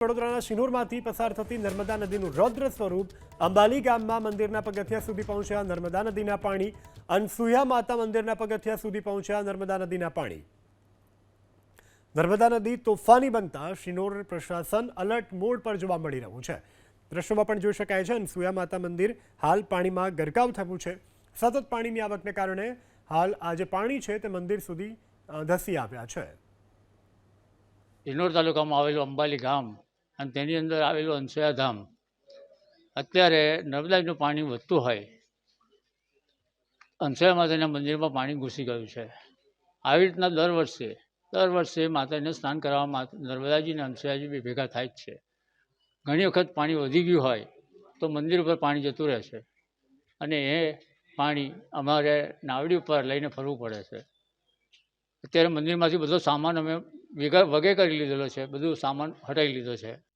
વડોદરાના શિનોરમાંથી પસાર થતી નર્મદા નદીનું રૌદ્ર સ્વરૂપ અંબાલી ગામમાં મંદિરના પગથિયા સુધી પહોંચ્યા નર્મદા નદીના પાણી. અનસુયા માતા મંદિરના પગથિયા સુધી પહોંચ્યા નર્મદા નદીના પાણી. નર્મદા નદી તોફાની બનતા શિનોર પ્રશાસન અલર્ટ મોડ પર જોવા મળી રહ્યું છે. દ્રશ્યોમાં પણ જોઈ શકાય છે, અનસુયા માતા મંદિર હાલ પાણીમાં ગરકાવ થયું છે. સતત પાણીની આવકને કારણે હાલ આ જે પાણી છે તે મંદિર સુધી ધસી આવ્યા છે. ઇનોર તાલુકામાં આવેલું અંબાલી ગામ અને તેની અંદર આવેલું અંસયાધામ અત્યારે નર્મદાનું પાણી વધતું હોય. અંસયા માતાના મંદિરમાં પાણી ઘૂસી ગયું છે. આવી રીતના દર વર્ષે દર વર્ષે માતાને સ્નાન કરવામાં નર્મદાજી અને અંસયાજી બી ભેગા થાય જ છે. ઘણી વખત પાણી વધી ગયું હોય તો મંદિર ઉપર પાણી જતું રહે છે. અને એ પાણી અમારે નાવડી ઉપર લઈને ફરવું પડે છે. અત્યારે મંદિરમાંથી બધો સામાન અમે ભેગા વગે કરી લીધેલો છે, બધું સામાન હટાવી લીધો છે.